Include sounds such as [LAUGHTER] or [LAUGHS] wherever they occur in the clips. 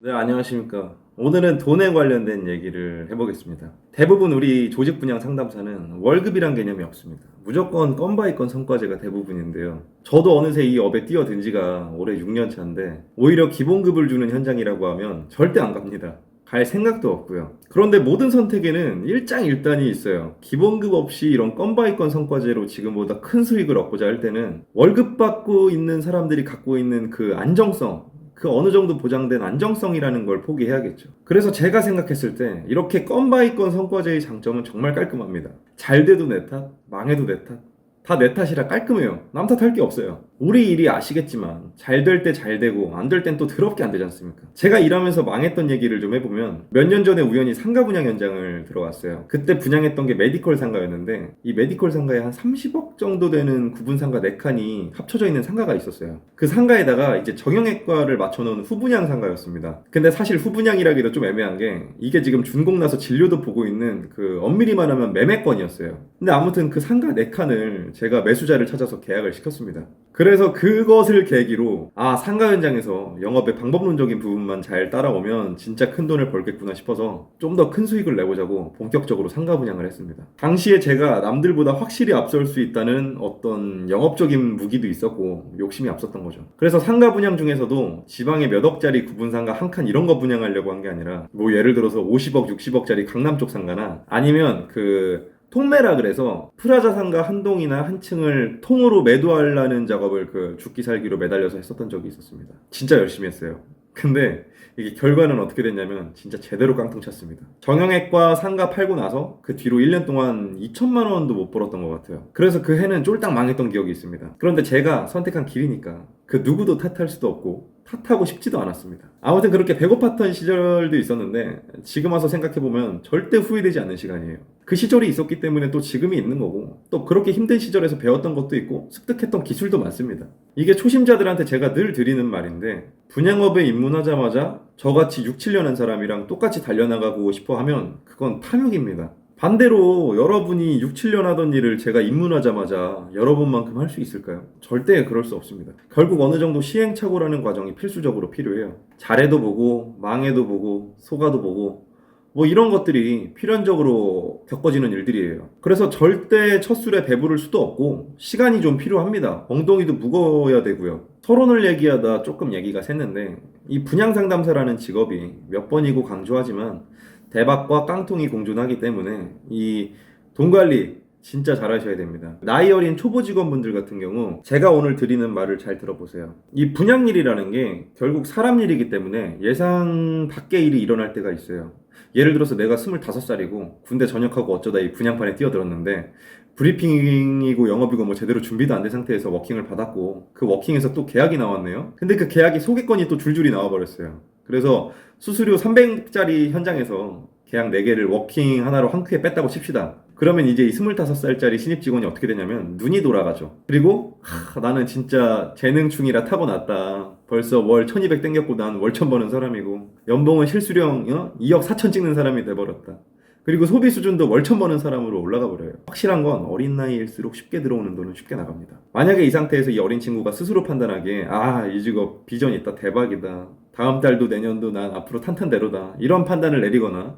네, 안녕하십니까. 오늘은 돈에 관련된 얘기를 해보겠습니다. 대부분 우리 조직 분양 상담사는 월급이란 개념이 없습니다. 무조건 건바이건 성과제가 대부분인데요. 저도 어느새 이 업에 뛰어든 지가 올해 6년 차인데, 오히려 기본급을 주는 현장이라고 하면 절대 안 갑니다. 갈 생각도 없고요. 그런데 모든 선택에는 일장일단이 있어요. 기본급 없이 이런 건바이건 성과제로 지금보다 큰 수익을 얻고자 할 때는 월급 받고 있는 사람들이 갖고 있는 그 안정성, 그 어느 정도 보장된 안정성이라는 걸 포기해야겠죠. 그래서 제가 생각했을 때 이렇게 건 바이 건 성과제의 장점은 정말 깔끔합니다. 잘 돼도 내 탓, 망해도 내 탓. 다 내 탓이라 깔끔해요. 남 탓할 게 없어요. 우리 일이 아시겠지만 잘 될 때 잘 되고 안 될 땐 또 더럽게 안 되지 않습니까? 제가 일하면서 망했던 얘기를 좀 해보면 몇 년 전에 우연히 상가 분양 현장을 들어갔어요. 그때 분양했던 게 메디컬 상가였는데 이 메디컬 상가에 한 30억 정도 되는 구분 상가 4칸이 합쳐져 있는 상가가 있었어요. 그 상가에다가 이제 정형외과를 맞춰놓은 후분양 상가였습니다. 근데 사실 후분양이라기도 좀 애매한 게 이게 지금 준공 나서 진료도 보고 있는 그 엄밀히 말하면 매매권이었어요. 근데 아무튼 그 상가 4칸을 제가 매수자를 찾아서 계약을 시켰습니다. 그래서 그것을 계기로 아 상가 현장에서 영업의 방법론적인 부분만 잘 따라오면 진짜 큰 돈을 벌겠구나 싶어서 좀 더 큰 수익을 내보자고 본격적으로 상가 분양을 했습니다. 당시에 제가 남들보다 확실히 앞설 수 있다는 어떤 영업적인 무기도 있었고 욕심이 앞섰던 거죠. 그래서 상가 분양 중에서도 지방에 몇 억짜리 구분 상가 한 칸 이런 거 분양하려고 한 게 아니라 뭐 예를 들어서 50억, 60억짜리 강남 쪽 상가나 아니면 그 통매라 그래서 프라자 상가 한 동이나 한 층을 통으로 매도하려는 작업을 그 죽기 살기로 매달려서 했었던 적이 있었습니다. 진짜 열심히 했어요. 근데 이게 결과는 어떻게 됐냐면 진짜 제대로 깡통 찼습니다. 정형외과 상가 팔고 나서 그 뒤로 1년 동안 2천만 원도 못 벌었던 것 같아요. 그래서 그 해는 쫄딱 망했던 기억이 있습니다. 그런데 제가 선택한 길이니까 그 누구도 탓할 수도 없고 탓하고 싶지도 않았습니다. 아무튼 그렇게 배고팠던 시절도 있었는데 지금 와서 생각해보면 절대 후회되지 않는 시간이에요. 그 시절이 있었기 때문에 또 지금이 있는 거고 또 그렇게 힘든 시절에서 배웠던 것도 있고 습득했던 기술도 많습니다. 이게 초심자들한테 제가 늘 드리는 말인데 분양업에 입문하자마자 저같이 6, 7년 한 사람이랑 똑같이 달려나가고 싶어 하면 그건 탐욕입니다. 반대로 여러분이 6, 7년 하던 일을 제가 입문하자마자 여러분만큼 할 수 있을까요? 절대 그럴 수 없습니다. 결국 어느 정도 시행착오라는 과정이 필수적으로 필요해요. 잘해도 보고, 망해도 보고, 속아도 보고, 뭐 이런 것들이 필연적으로 겪어지는 일들이에요. 그래서 절대 첫 술에 배부를 수도 없고, 시간이 좀 필요합니다. 엉덩이도 무거워야 되고요. 서론을 얘기하다 조금 얘기가 샜는데, 이 분양 상담사라는 직업이 몇 번이고 강조하지만, 대박과 깡통이 공존하기 때문에 이 돈 관리 진짜 잘하셔야 됩니다. 나이 어린 초보 직원분들 같은 경우 제가 오늘 드리는 말을 잘 들어보세요. 이 분양 일이라는 게 결국 사람 일이기 때문에 예상 밖의 일이 일어날 때가 있어요. 예를 들어서 내가 25살이고 군대 전역하고 어쩌다 이 분양판에 뛰어들었는데 브리핑이고 영업이고 뭐 제대로 준비도 안 된 상태에서 워킹을 받았고 그 워킹에서 또 계약이 나왔네요. 근데 그 계약이 소개권이 또 줄줄이 나와버렸어요. 그래서 수수료 300짜리 현장에서 계약 4개를 워킹 하나로 한 큐에 뺐다고 칩시다. 그러면 이제 이 25살짜리 신입 직원이 어떻게 되냐면 눈이 돌아가죠. 그리고 하, 나는 진짜 재능충이라 타고났다. 벌써 월 1200 땡겼고 난 월천 버는 사람이고 연봉은 실수령 어? 2억 4천 찍는 사람이 돼버렸다. 그리고 소비 수준도 월천 버는 사람으로 올라가 버려요. 확실한 건 어린 나이일수록 쉽게 들어오는 돈은 쉽게 나갑니다. 만약에 이 상태에서 이 어린 친구가 스스로 판단하기에 아, 이 직업 비전 있다, 대박이다. 다음 달도 내년도 난 앞으로 탄탄대로다. 이런 판단을 내리거나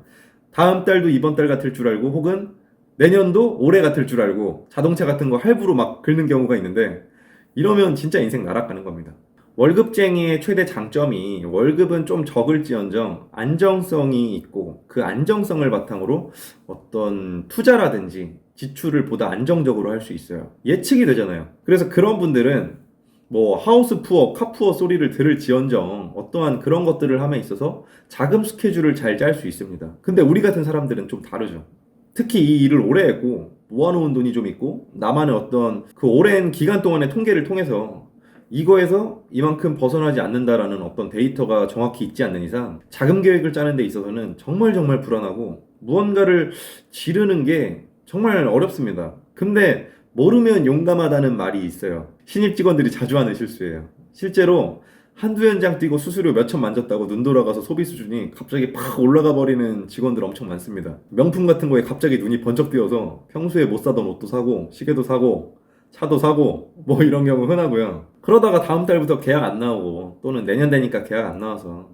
다음 달도 이번 달 같을 줄 알고 혹은 내년도 올해 같을 줄 알고 자동차 같은 거 할부로 막 긁는 경우가 있는데 이러면 진짜 인생 날아가는 겁니다. 월급쟁이의 최대 장점이 월급은 좀 적을지언정 안정성이 있고 그 안정성을 바탕으로 어떤 투자라든지 지출을 보다 안정적으로 할 수 있어요. 예측이 되잖아요. 그래서 그런 분들은 뭐 하우스 푸어, 카 푸어 소리를 들을 지언정 어떠한 그런 것들을 함에 있어서 자금 스케줄을 잘 짤 수 있습니다. 근데 우리 같은 사람들은 좀 다르죠. 특히 이 일을 오래 했고 모아놓은 돈이 좀 있고 나만의 어떤 그 오랜 기간 동안의 통계를 통해서 이거에서 이만큼 벗어나지 않는다라는 어떤 데이터가 정확히 있지 않는 이상 자금 계획을 짜는 데 있어서는 정말 정말 불안하고 무언가를 지르는 게 정말 어렵습니다. 근데 모르면 용감하다는 말이 있어요. 신입 직원들이 자주 하는 실수예요. 실제로 한두 현장 뛰고 수수료 몇 천 만졌다고 눈 돌아가서 소비 수준이 갑자기 팍 올라가 버리는 직원들 엄청 많습니다. 명품 같은 거에 갑자기 눈이 번쩍 뜨여서 평소에 못 사던 옷도 사고 시계도 사고 차도 사고 뭐 이런 경우 흔하고요. 그러다가 다음 달부터 계약 안 나오고 또는 내년 되니까 계약 안 나와서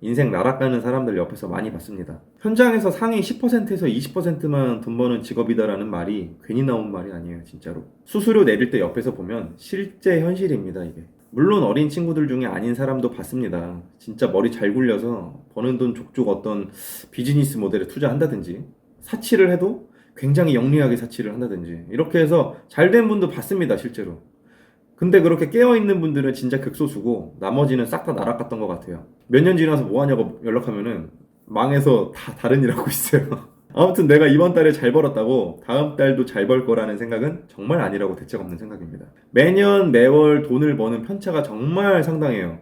인생 나락가는 사람들 옆에서 많이 봤습니다. 현장에서 상위 10%에서 20%만 돈 버는 직업이다라는 말이 괜히 나온 말이 아니에요, 진짜로. 수수료 내릴 때 옆에서 보면 실제 현실입니다, 이게. 물론 어린 친구들 중에 아닌 사람도 봤습니다. 진짜 머리 잘 굴려서 버는 돈 족족 어떤 비즈니스 모델에 투자한다든지 사치를 해도 굉장히 영리하게 사치를 한다든지 이렇게 해서 잘 된 분도 봤습니다, 실제로. 근데 그렇게 깨어있는 분들은 진짜 극소수고 나머지는 싹 다 날아갔던 것 같아요. 몇 년 지나서 뭐 하냐고 연락하면은 망해서 다 다른 일 하고 있어요. [LAUGHS] 아무튼 내가 이번 달에 잘 벌었다고 다음 달도 잘 벌 거라는 생각은 정말 아니라고 대책 없는 생각입니다. 매년 매월 돈을 버는 편차가 정말 상당해요.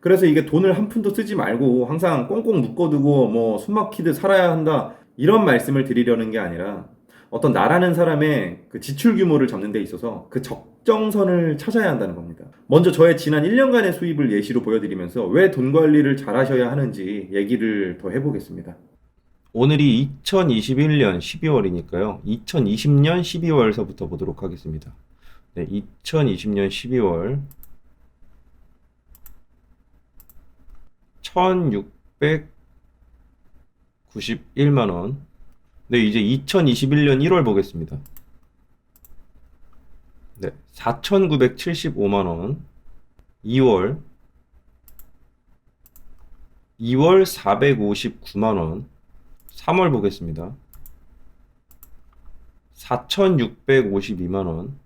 그래서 이게 돈을 한 푼도 쓰지 말고 항상 꽁꽁 묶어두고 뭐 숨막히듯 살아야 한다 이런 말씀을 드리려는 게 아니라 어떤 나라는 사람의 그 지출 규모를 잡는 데 있어서 그 적정선을 찾아야 한다는 겁니다. 먼저 저의 지난 1년간의 수입을 예시로 보여드리면서 왜 돈 관리를 잘 하셔야 하는지 얘기를 더 해보겠습니다. 오늘이 2021년 12월이니까요. 2020년 12월서부터 보도록 하겠습니다. 네, 2020년 12월 1691만 원. 네, 이제 2021년 1월 보겠습니다. 네, 4,975만 원. 2월 2월 459만 원. 3월 보겠습니다. 4,652만 원.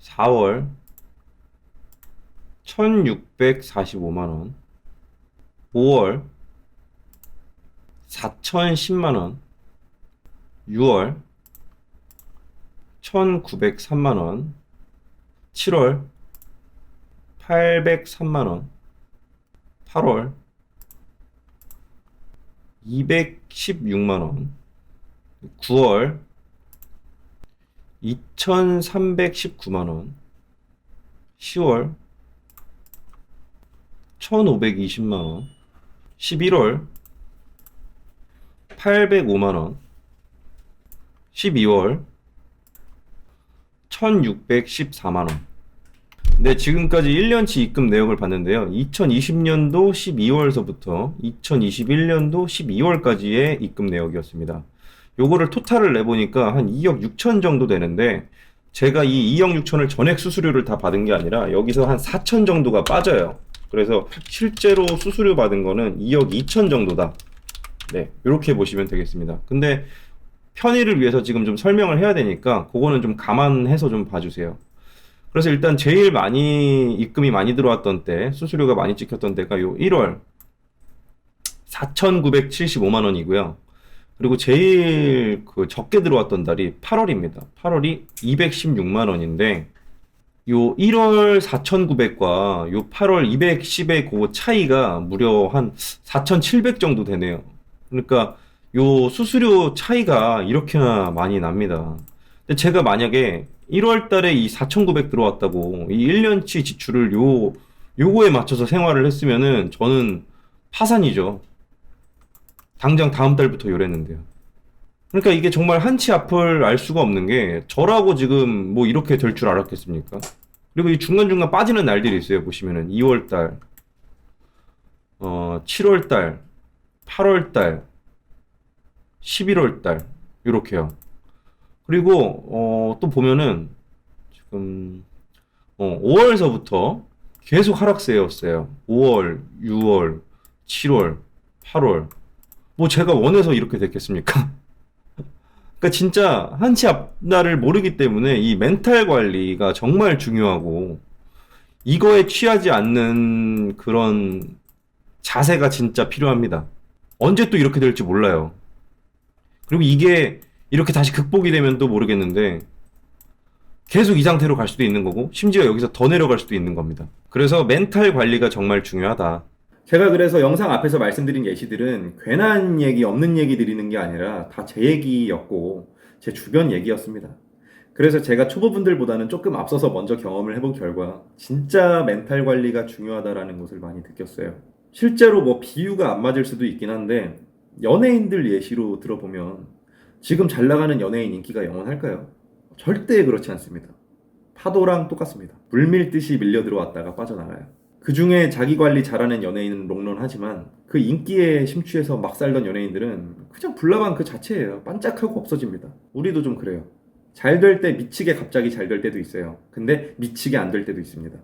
4월 1,645만 원. 5월 4,010만 원. 6월 1,903만 원. 7월 803만 원. 8월 216만 원. 9월 2,319만 원. 10월 1,520만 원. 11월 805만 원. 12월 1,614만 원. 네, 지금까지 1년치 입금 내역을 봤는데요. 2020년도 12월서부터 2021년도 12월까지의 입금 내역이었습니다. 요거를 토탈을 내보니까 한 2억 6천 정도 되는데 제가 이 2억 6천을 전액 수수료를 다 받은 게 아니라 여기서 한 4천 정도가 빠져요. 그래서 실제로 수수료 받은 거는 2억 2천 정도다. 네, 이렇게 보시면 되겠습니다. 근데 편의를 위해서 지금 좀 설명을 해야 되니까 그거는 좀 감안해서 좀 봐주세요. 그래서 일단 제일 많이 입금이 많이 들어왔던 때 수수료가 많이 찍혔던 때가 요 1월 4,975만 원이고요. 그리고 제일 그 적게 들어왔던 달이 8월입니다. 8월이 216만 원인데 요 1월 4,900과 요 8월 210의 그 차이가 무려 한 4,700 정도 되네요. 그러니까 요 수수료 차이가 이렇게나 많이 납니다. 근데 제가 만약에 1월 달에 이 4,900 들어왔다고 이 1년치 지출을 요 요거에 맞춰서 생활을 했으면은 저는 파산이죠. 당장 다음 달부터 요랬는데요. 그러니까 이게 정말 한치 앞을 알 수가 없는 게 저라고 지금 뭐 이렇게 될 줄 알았겠습니까? 그리고 이 중간중간 빠지는 날들이 있어요. 보시면은 2월 달, 어, 7월 달, 8월 달, 11월 달, 요렇게요. 그리고 어, 또 보면은 지금 어, 5월서부터 계속 하락세였어요. 5월, 6월, 7월, 8월. 뭐 제가 원해서 이렇게 됐겠습니까? [LAUGHS] 그러니까 진짜 한치 앞날을 모르기 때문에 이 멘탈 관리가 정말 중요하고 이거에 취하지 않는 그런 자세가 진짜 필요합니다. 언제 또 이렇게 될지 몰라요. 그리고 이게 이렇게 다시 극복이 되면 또 모르겠는데 계속 이 상태로 갈 수도 있는 거고 심지어 여기서 더 내려갈 수도 있는 겁니다. 그래서 멘탈 관리가 정말 중요하다. 제가 그래서 영상 앞에서 말씀드린 예시들은 괜한 얘기, 없는 얘기 드리는 게 아니라 다 제 얘기였고 제 주변 얘기였습니다. 그래서 제가 초보분들보다는 조금 앞서서 먼저 경험을 해본 결과 진짜 멘탈 관리가 중요하다라는 것을 많이 느꼈어요. 실제로 뭐 비유가 안 맞을 수도 있긴 한데 연예인들 예시로 들어보면 지금 잘 나가는 연예인 인기가 영원할까요? 절대 그렇지 않습니다. 파도랑 똑같습니다. 물밀듯이 밀려 들어왔다가 빠져나가요. 그 중에 자기 관리 잘하는 연예인은 롱런하지만 그 인기에 심취해서 막 살던 연예인들은 그냥 불나방 그 자체예요. 반짝하고 없어집니다. 우리도 좀 그래요. 잘 될 때 미치게 갑자기 잘 될 때도 있어요. 근데 미치게 안 될 때도 있습니다.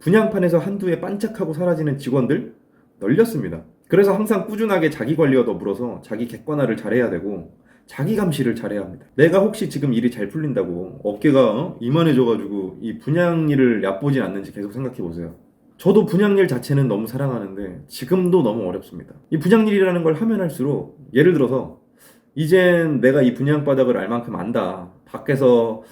분양판에서 한두 해 반짝하고 사라지는 직원들 널렸습니다. 그래서 항상 꾸준하게 자기 관리와 더불어서 자기 객관화를 잘해야 되고 자기 감시를 잘해야 합니다. 내가 혹시 지금 일이 잘 풀린다고 어깨가 어? 이만해져가지고 이 분양 일을 얕보진 않는지 계속 생각해 보세요. 저도 분양 일 자체는 너무 사랑하는데 지금도 너무 어렵습니다. 이 분양 일이라는 걸 하면 할수록 예를 들어서 이젠 내가 이 분양 바닥을 알 만큼 안다. 밖에서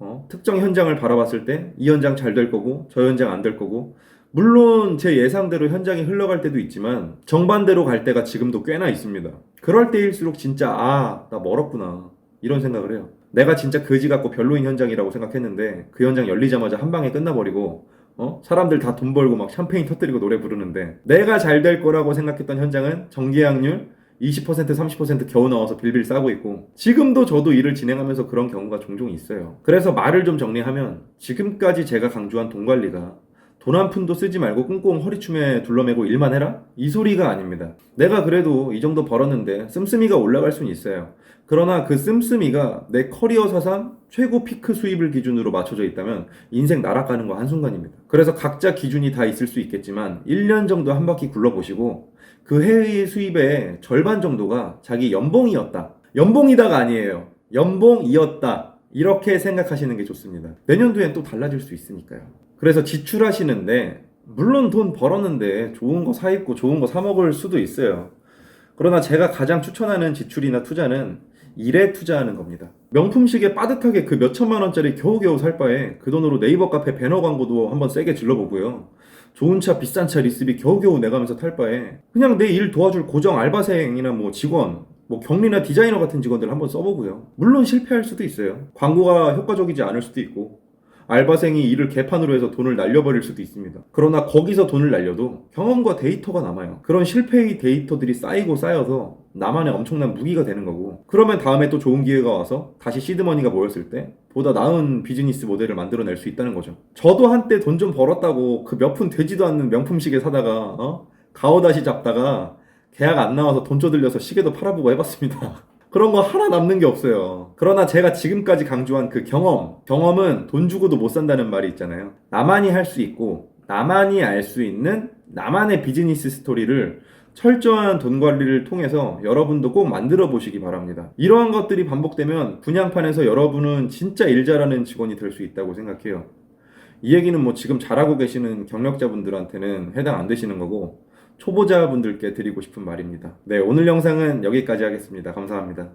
어, 특정 현장을 바라봤을 때 이 현장 잘 될 거고 저 현장 안 될 거고 물론 제 예상대로 현장이 흘러갈 때도 있지만 정반대로 갈 때가 지금도 꽤나 있습니다. 그럴 때일수록 진짜 아, 나 멀었구나. 이런 생각을 해요. 내가 진짜 거지 같고 별로인 현장이라고 생각했는데 그 현장 열리자마자 한 방에 끝나버리고 어? 사람들 다 돈 벌고 막 샴페인 터뜨리고 노래 부르는데 내가 잘 될 거라고 생각했던 현장은 정계약률 20% 30% 겨우 나와서 빌빌 싸고 있고 지금도 저도 일을 진행하면서 그런 경우가 종종 있어요. 그래서 말을 좀 정리하면 지금까지 제가 강조한 돈 관리가 돈 한 푼도 쓰지 말고 꽁꽁 허리춤에 둘러매고 일만 해라? 이 소리가 아닙니다. 내가 그래도 이 정도 벌었는데 씀씀이가 올라갈 수는 있어요. 그러나 그 씀씀이가 내 커리어 사상 최고 피크 수입을 기준으로 맞춰져 있다면 인생 날아가는 거 한순간입니다. 그래서 각자 기준이 다 있을 수 있겠지만 1년 정도 한 바퀴 굴러보시고 그 해의 수입의 절반 정도가 자기 연봉이었다. 연봉이다가 아니에요. 연봉이었다. 이렇게 생각하시는 게 좋습니다. 내년도엔 또 달라질 수 있으니까요. 그래서 지출하시는데 물론 돈 벌었는데 좋은 거 사 입고 좋은 거 사 먹을 수도 있어요. 그러나 제가 가장 추천하는 지출이나 투자는 일에 투자하는 겁니다. 명품 시계 빠듯하게 그 몇천만 원짜리 겨우겨우 살 바에 그 돈으로 네이버 카페 배너 광고도 한번 세게 질러보고요. 좋은 차, 비싼 차 리스비 겨우겨우 내가면서 탈 바에 그냥 내 일 도와줄 고정 알바생이나 뭐 직원, 뭐 경리나 디자이너 같은 직원들 한번 써보고요. 물론 실패할 수도 있어요. 광고가 효과적이지 않을 수도 있고 알바생이 일을 개판으로 해서 돈을 날려버릴 수도 있습니다. 그러나 거기서 돈을 날려도 경험과 데이터가 남아요. 그런 실패의 데이터들이 쌓이고 쌓여서 나만의 엄청난 무기가 되는 거고 그러면 다음에 또 좋은 기회가 와서 다시 시드머니가 모였을 때 보다 나은 비즈니스 모델을 만들어낼 수 있다는 거죠. 저도 한때 돈 좀 벌었다고 그 몇 푼 되지도 않는 명품 시계 사다가 어? 가오다시 잡다가 계약 안 나와서 돈 쪼들려서 시계도 팔아보고 해봤습니다. 그런 거 하나 남는 게 없어요. 그러나 제가 지금까지 강조한 그 경험, 경험은 돈 주고도 못 산다는 말이 있잖아요. 나만이 할 수 있고, 나만이 알 수 있는 나만의 비즈니스 스토리를 철저한 돈 관리를 통해서 여러분도 꼭 만들어 보시기 바랍니다. 이러한 것들이 반복되면 분양판에서 여러분은 진짜 일 잘하는 직원이 될 수 있다고 생각해요. 이 얘기는 뭐 지금 잘하고 계시는 경력자분들한테는 해당 안 되시는 거고, 초보자분들께 드리고 싶은 말입니다. 네, 오늘 영상은 여기까지 하겠습니다. 감사합니다.